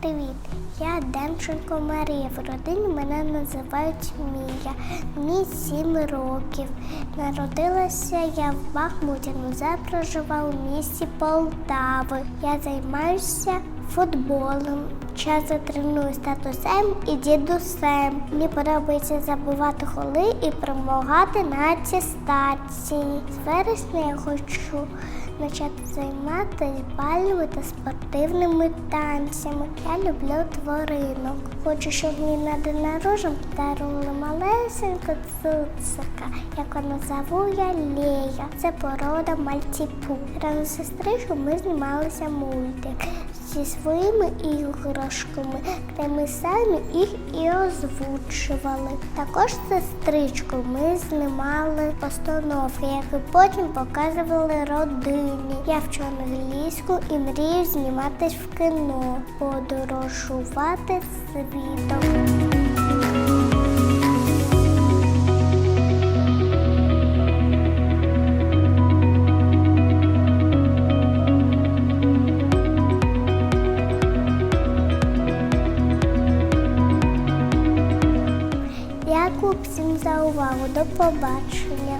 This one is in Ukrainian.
привіт! Я Демченко Марія. В родині мене називають Мія. Мені сім років. Народилася я в Бахмуті, але проживаю у місті Полтави. Я займаюся футболом. Часто тренуюсь татусем і дідусем. Мені подобається забивати голи і допомагати на атестації. З вересня я хочу почати займатися бальними та спортивними танцями. Я люблю тваринок. Хочу, щоб мені на день народження подарували малесеньку цуцика, яку назову я Лея. Це порода мальтіпу. Разом з сестричкою ми знімалися мультик зі своїми іграшками, де ми самі їх і озвучували. Також з сестричкою ми знімали постановки, які потім показували родині. Я вчу англійську і мрію зніматись в кіно, подорожувати світом. Всім за увагу. До побачення.